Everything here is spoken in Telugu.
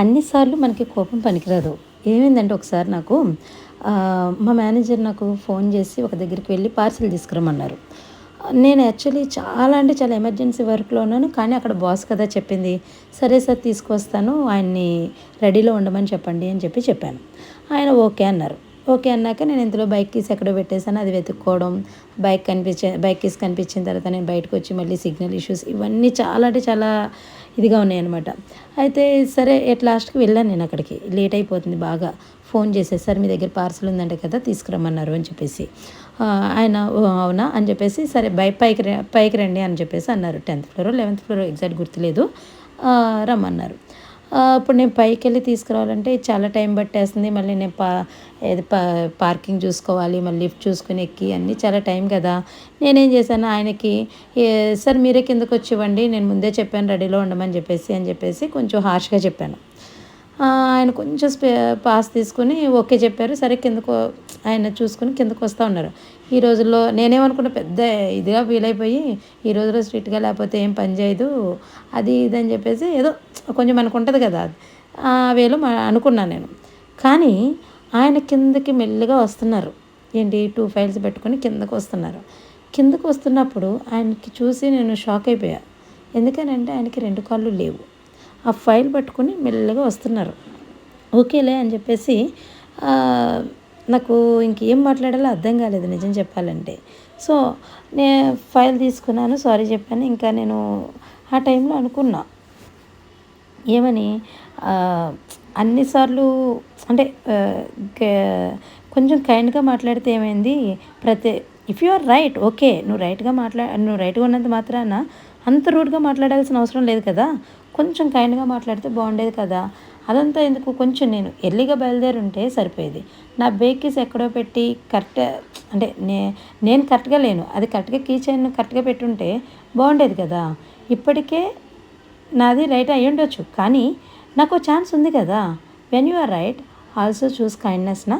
అన్నిసార్లు మనకి కోపం పనికిరాదు. ఏమైందంటే ఒకసారి నాకు మా మేనేజర్ నాకు ఫోన్ చేసి ఒక దగ్గరికి వెళ్ళి పార్సిల్ తీసుకురమ్మన్నారు. నేను యాక్చువల్లీ చాలా అంటే చాలా ఎమర్జెన్సీ వర్క్లో ఉన్నాను కానీ అక్కడ బాస్ కదా చెప్పింది సరే సార్ తీసుకొస్తాను ఆయన్ని రెడీలో ఉండమని చెప్పండి అని చెప్పి చెప్పాను. ఆయన ఓకే అన్నారు. ఓకే అన్నాక నేను ఇందులో బైక్ కీస్ ఎక్కడో పెట్టేశాను అది వెతుక్కోవడం బైక్ కనిపించే బైక్ కీస్ కనిపించిన తర్వాత నేను బయటకు వచ్చి మళ్ళీ సిగ్నల్ ఇష్యూస్ ఇవన్నీ చాలా అంటే చాలా ఇదిగా ఉన్నాయన్నమాట. అయితే సరే ఎట్ లాస్ట్కి వెళ్ళాను నేను అక్కడికి. లేట్ అయిపోతుంది బాగా. ఫోన్ చేసేసి సార్ మీ దగ్గర పార్సల్ ఉందంటే కదా తీసుకురమ్మన్నారు అని చెప్పేసి. ఆయన "ఓ, అవునా? అని చెప్పేసి సరే బై పైకి ర- పైకి రండి అని చెప్పేసి అన్నారు. Tenth floor eleventh floor exact గుర్తులేదు. రమ్మన్నారు. ఇప్పుడు నేను పైకి వెళ్ళి తీసుకురావాలంటే చాలా టైం పట్టేస్తుంది. మళ్ళీ నేను పా ఏది పా పార్కింగ్ చూసుకోవాలి మళ్ళీ లిఫ్ట్ చూసుకుని ఎక్కి అన్నీ చాలా టైం కదా. నేనేం చేశాను ఆయనకి "ఏ, సార్ మీరే కిందకు వచ్చివ్వండి నేను ముందే చెప్పాను రెడీలో ఉండమని చెప్పేసి అని చెప్పేసి కొంచెం హార్ష్గా చెప్పాను. ఆయన కొంచెం స్పే పాస్ తీసుకుని ఓకే చెప్పారు. సరే కిందకు ఆయన చూసుకుని కిందకు వస్తూ ఉన్నారు. ఈ రోజుల్లో నేనేమనుకున్నా పెద్ద ఇదిగా ఫీల్ అయిపోయి ఈ రోజులో స్ట్రీట్గా లేకపోతే ఏం పని చేయదు అది ఇది అని చెప్పేసి ఏదో కొంచెం మనకు ఉంటుంది కదా ఆ వేలో అనుకున్నాను నేను. కానీ ఆయన కిందకి మెల్లిగా వస్తున్నారు. ఏంటి టూ ఫైల్స్ పెట్టుకొని కిందకు వస్తున్నారు. కిందకు వస్తున్నప్పుడు ఆయనకి చూసి నేను షాక్ అయిపోయా. ఎందుకనంటే ఆయనకి రెండు కాళ్ళు లేవు. ఆ ఫైల్ పట్టుకొని మెల్లగా వస్తున్నారు. ఓకేలే అని చెప్పేసి నాకు ఇంకేం మాట్లాడాలో అర్థం కాలేదు నిజం చెప్పాలంటే. సో నేను ఫైల్ తీసుకున్నాను సారీ చెప్పాను. ఇంకా నేను ఆ టైంలో అనుకున్నా. ఏమని అన్నిసార్లు అంటే కొంచెం కైండ్గా మాట్లాడితే ఏమైంది ప్రతి if you are right okay నువ్వు రైట్గా మాట్లా నువ్వు రైట్గా ఉన్నంత మాత్రాన అంత రూడ్గా మాట్లాడాల్సిన అవసరం లేదు కదా కొంచెం కైండ్గా మాట్లాడితే బాగుండేది కదా అదంతా ఎందుకు కొంచెం నేను ఎర్లీగా బయలుదేరి ఉంటే సరిపోయేది. నా బేకీస్ ఎక్కడో పెట్టి కరెక్ట్ అంటే నే నేను కరెక్ట్గా లేను అది కరెక్ట్గా కీ చైన్ కరెక్ట్గా పెట్టుంటే బాగుండేది కదా ఇప్పటికే నాది రైట్ అయ్యి ఉండొచ్చు. కానీ నాకు ఛాన్స్ ఉంది కదా. When you are right also choose kindness నా